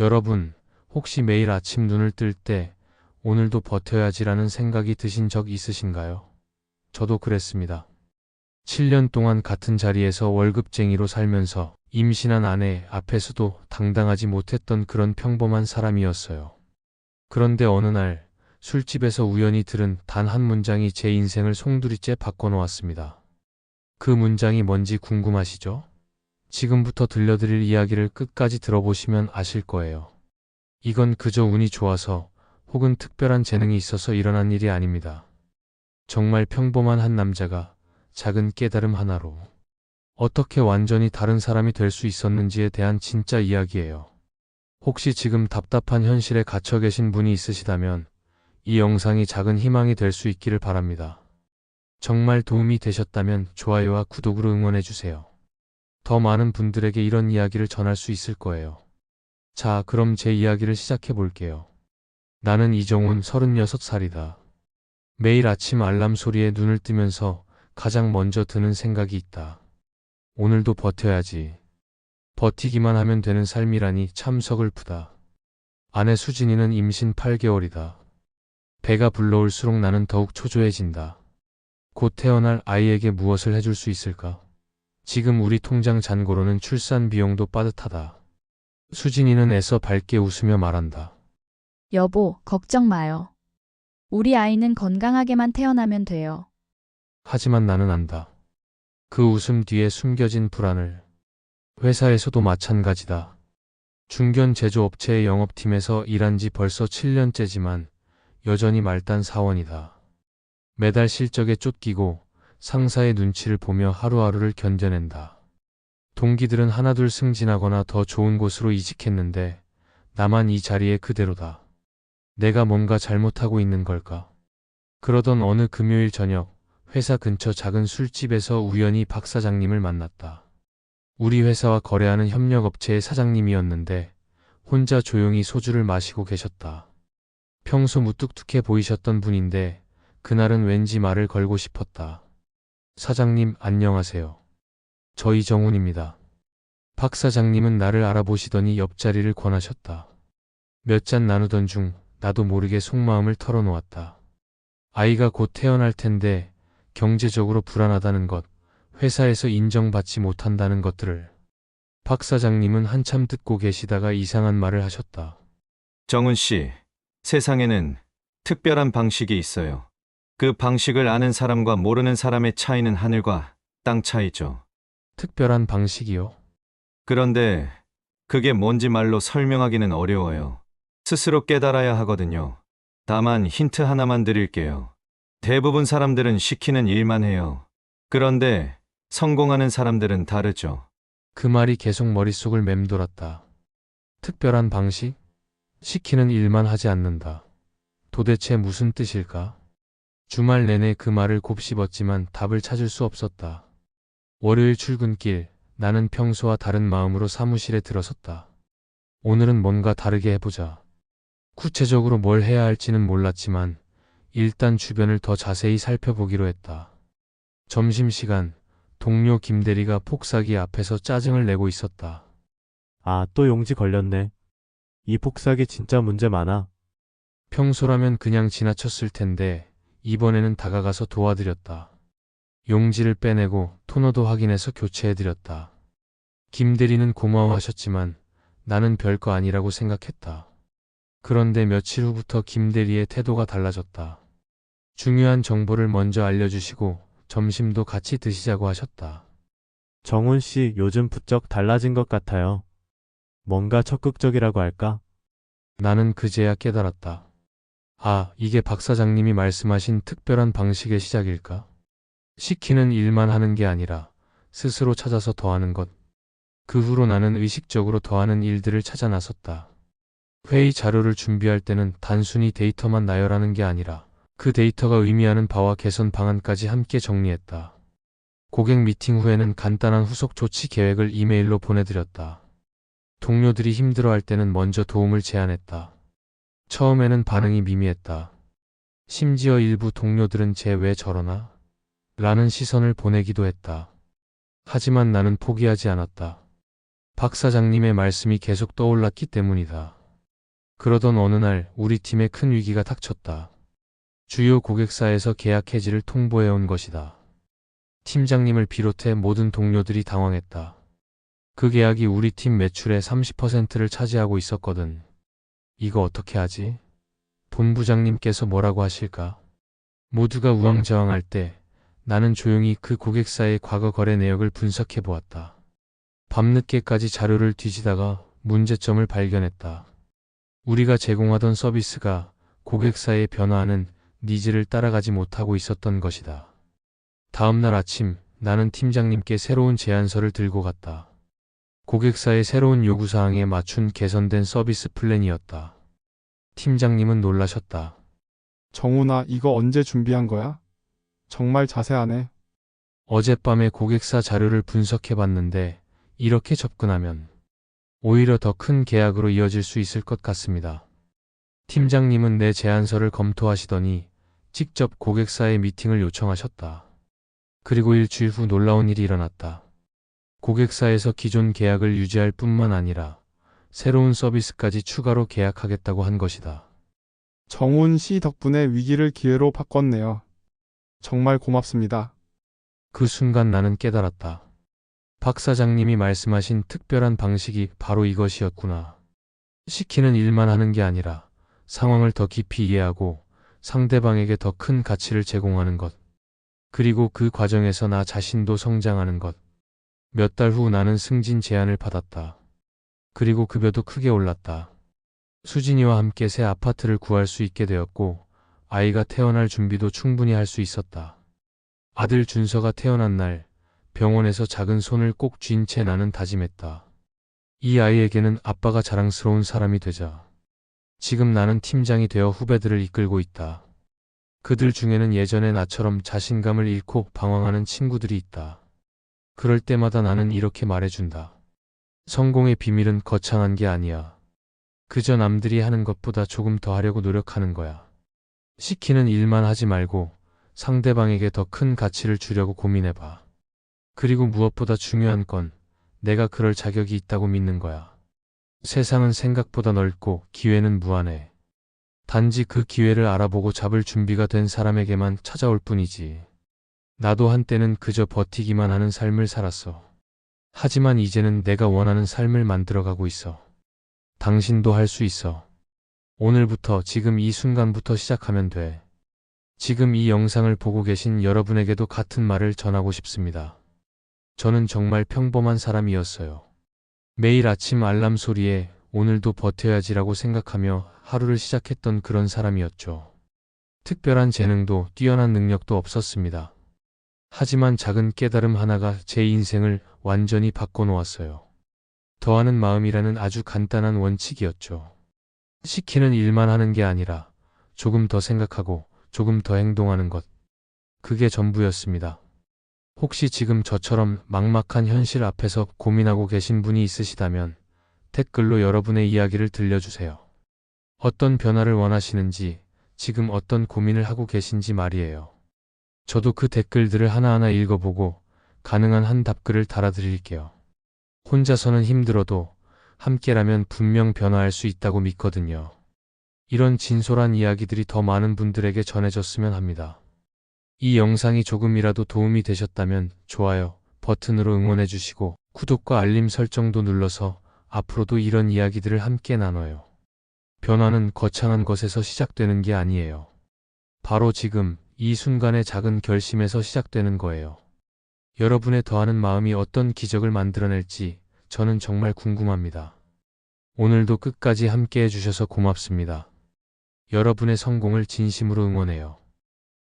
여러분, 혹시 매일 아침 눈을 뜰 때 오늘도 버텨야지라는 생각이 드신 적 있으신가요? 저도 그랬습니다. 7년 동안 같은 자리에서 월급쟁이로 살면서 임신한 아내 앞에서도 당당하지 못했던 그런 평범한 사람이었어요. 그런데 어느 날 술집에서 우연히 들은 단 한 문장이 제 인생을 송두리째 바꿔놓았습니다. 그 문장이 뭔지 궁금하시죠? 지금부터 들려드릴 이야기를 끝까지 들어보시면 아실 거예요. 이건 그저 운이 좋아서 혹은 특별한 재능이 있어서 일어난 일이 아닙니다. 정말 평범한 한 남자가 작은 깨달음 하나로 어떻게 완전히 다른 사람이 될 수 있었는지에 대한 진짜 이야기예요. 혹시 지금 답답한 현실에 갇혀 계신 분이 있으시다면 이 영상이 작은 희망이 될 수 있기를 바랍니다. 정말 도움이 되셨다면 좋아요와 구독으로 응원해 주세요. 더 많은 분들에게 이런 이야기를 전할 수 있을 거예요. 자, 그럼 제 이야기를 시작해 볼게요. 나는 이정훈 36살이다. 매일 아침 알람 소리에 눈을 뜨면서 가장 먼저 드는 생각이 있다. 오늘도 버텨야지. 버티기만 하면 되는 삶이라니 참 서글프다. 아내 수진이는 임신 8개월이다. 배가 불러올수록 나는 더욱 초조해진다. 곧 태어날 아이에게 무엇을 해줄 수 있을까? 지금 우리 통장 잔고로는 출산 비용도 빠듯하다. 수진이는 애써 밝게 웃으며 말한다. 여보, 걱정 마요. 우리 아이는 건강하게만 태어나면 돼요. 하지만 나는 안다. 그 웃음 뒤에 숨겨진 불안을. 회사에서도 마찬가지다. 중견 제조업체의 영업팀에서 일한 지 벌써 7년째지만 여전히 말단 사원이다. 매달 실적에 쫓기고 상사의 눈치를 보며 하루하루를 견뎌낸다. 동기들은 하나둘 승진하거나 더 좋은 곳으로 이직했는데 나만 이 자리에 그대로다. 내가 뭔가 잘못하고 있는 걸까? 그러던 어느 금요일 저녁 회사 근처 작은 술집에서 우연히 박 사장님을 만났다. 우리 회사와 거래하는 협력업체의 사장님이었는데 혼자 조용히 소주를 마시고 계셨다. 평소 무뚝뚝해 보이셨던 분인데 그날은 왠지 말을 걸고 싶었다. 사장님 안녕하세요. 저 이정훈입니다. 박 사장님은 나를 알아보시더니 옆자리를 권하셨다. 몇 잔 나누던 중 나도 모르게 속마음을 털어놓았다. 아이가 곧 태어날 텐데 경제적으로 불안하다는 것, 회사에서 인정받지 못한다는 것들을 박 사장님은 한참 듣고 계시다가 이상한 말을 하셨다. 정훈 씨, 세상에는 특별한 방식이 있어요. 그 방식을 아는 사람과 모르는 사람의 차이는 하늘과 땅 차이죠. 특별한 방식이요? 그런데 그게 뭔지 말로 설명하기는 어려워요. 스스로 깨달아야 하거든요. 다만 힌트 하나만 드릴게요. 대부분 사람들은 시키는 일만 해요. 그런데 성공하는 사람들은 다르죠. 그 말이 계속 머릿속을 맴돌았다. 특별한 방식? 시키는 일만 하지 않는다. 도대체 무슨 뜻일까? 주말 내내 그 말을 곱씹었지만 답을 찾을 수 없었다. 월요일 출근길, 나는 평소와 다른 마음으로 사무실에 들어섰다. 오늘은 뭔가 다르게 해보자. 구체적으로 뭘 해야 할지는 몰랐지만 일단 주변을 더 자세히 살펴보기로 했다. 점심시간, 동료 김대리가 폭삭이 앞에서 짜증을 내고 있었다. 아, 또 용지 걸렸네. 이 폭삭이 진짜 문제 많아. 평소라면 그냥 지나쳤을 텐데 이번에는 다가가서 도와드렸다. 용지를 빼내고 토너도 확인해서 교체해드렸다. 김 대리는 고마워하셨지만 나는 별거 아니라고 생각했다. 그런데 며칠 후부터 김 대리의 태도가 달라졌다. 중요한 정보를 먼저 알려주시고 점심도 같이 드시자고 하셨다. 정훈 씨 요즘 부쩍 달라진 것 같아요. 뭔가 적극적이라고 할까? 나는 그제야 깨달았다. 아, 이게 박 사장님이 말씀하신 특별한 방식의 시작일까? 시키는 일만 하는 게 아니라 스스로 찾아서 더하는 것. 그 후로 나는 의식적으로 더하는 일들을 찾아 나섰다. 회의 자료를 준비할 때는 단순히 데이터만 나열하는 게 아니라 그 데이터가 의미하는 바와 개선 방안까지 함께 정리했다. 고객 미팅 후에는 간단한 후속 조치 계획을 이메일로 보내드렸다. 동료들이 힘들어할 때는 먼저 도움을 제안했다. 처음에는 반응이 미미했다. 심지어 일부 동료들은 쟤 왜 저러나? 라는 시선을 보내기도 했다. 하지만 나는 포기하지 않았다. 박 사장님의 말씀이 계속 떠올랐기 때문이다. 그러던 어느 날 우리 팀에 큰 위기가 닥쳤다. 주요 고객사에서 계약 해지를 통보해온 것이다. 팀장님을 비롯해 모든 동료들이 당황했다. 그 계약이 우리 팀 매출의 30%를 차지하고 있었거든. 이거 어떻게 하지? 본부장님께서 뭐라고 하실까? 모두가 우왕좌왕할 때 나는 조용히 그 고객사의 과거 거래 내역을 분석해 보았다. 밤늦게까지 자료를 뒤지다가 문제점을 발견했다. 우리가 제공하던 서비스가 고객사의 변화하는 니즈를 따라가지 못하고 있었던 것이다. 다음날 아침 나는 팀장님께 새로운 제안서를 들고 갔다. 고객사의 새로운 요구사항에 맞춘 개선된 서비스 플랜이었다. 팀장님은 놀라셨다. 정훈아, 이거 언제 준비한 거야? 정말 자세하네. 어젯밤에 고객사 자료를 분석해 봤는데 이렇게 접근하면 오히려 더 큰 계약으로 이어질 수 있을 것 같습니다. 팀장님은 내 제안서를 검토하시더니 직접 고객사의 미팅을 요청하셨다. 그리고 일주일 후 놀라운 일이 일어났다. 고객사에서 기존 계약을 유지할 뿐만 아니라 새로운 서비스까지 추가로 계약하겠다고 한 것이다. 정훈 씨 덕분에 위기를 기회로 바꿨네요. 정말 고맙습니다. 그 순간 나는 깨달았다. 박 사장님이 말씀하신 특별한 방식이 바로 이것이었구나. 시키는 일만 하는 게 아니라 상황을 더 깊이 이해하고 상대방에게 더 큰 가치를 제공하는 것. 그리고 그 과정에서 나 자신도 성장하는 것. 몇 달 후 나는 승진 제안을 받았다. 그리고 급여도 크게 올랐다. 수진이와 함께 새 아파트를 구할 수 있게 되었고 아이가 태어날 준비도 충분히 할 수 있었다. 아들 준서가 태어난 날 병원에서 작은 손을 꼭 쥔 채 나는 다짐했다. 이 아이에게는 아빠가 자랑스러운 사람이 되자. 지금 나는 팀장이 되어 후배들을 이끌고 있다. 그들 중에는 예전에 나처럼 자신감을 잃고 방황하는 친구들이 있다. 그럴 때마다 나는 이렇게 말해준다. 성공의 비밀은 거창한 게 아니야. 그저 남들이 하는 것보다 조금 더 하려고 노력하는 거야. 시키는 일만 하지 말고 상대방에게 더 큰 가치를 주려고 고민해봐. 그리고 무엇보다 중요한 건 내가 그럴 자격이 있다고 믿는 거야. 세상은 생각보다 넓고 기회는 무한해. 단지 그 기회를 알아보고 잡을 준비가 된 사람에게만 찾아올 뿐이지. 나도 한때는 그저 버티기만 하는 삶을 살았어. 하지만 이제는 내가 원하는 삶을 만들어가고 있어. 당신도 할 수 있어. 오늘부터 지금 이 순간부터 시작하면 돼. 지금 이 영상을 보고 계신 여러분에게도 같은 말을 전하고 싶습니다. 저는 정말 평범한 사람이었어요. 매일 아침 알람 소리에 오늘도 버텨야지라고 생각하며 하루를 시작했던 그런 사람이었죠. 특별한 재능도 뛰어난 능력도 없었습니다. 하지만 작은 깨달음 하나가 제 인생을 완전히 바꿔놓았어요. 더하는 마음이라는 아주 간단한 원칙이었죠. 시키는 일만 하는 게 아니라 조금 더 생각하고 조금 더 행동하는 것. 그게 전부였습니다. 혹시 지금 저처럼 막막한 현실 앞에서 고민하고 계신 분이 있으시다면 댓글로 여러분의 이야기를 들려주세요. 어떤 변화를 원하시는지, 지금 어떤 고민을 하고 계신지 말이에요. 저도 그 댓글들을 하나하나 읽어보고 가능한 한 답글을 달아드릴게요. 혼자서는 힘들어도 함께라면 분명 변화할 수 있다고 믿거든요. 이런 진솔한 이야기들이 더 많은 분들에게 전해졌으면 합니다. 이 영상이 조금이라도 도움이 되셨다면 좋아요 버튼으로 응원해 주시고 구독과 알림 설정도 눌러서 앞으로도 이런 이야기들을 함께 나눠요. 변화는 거창한 것에서 시작되는 게 아니에요. 바로 지금 이 순간의 작은 결심에서 시작되는 거예요. 여러분의 더하는 마음이 어떤 기적을 만들어낼지 저는 정말 궁금합니다. 오늘도 끝까지 함께 해주셔서 고맙습니다. 여러분의 성공을 진심으로 응원해요.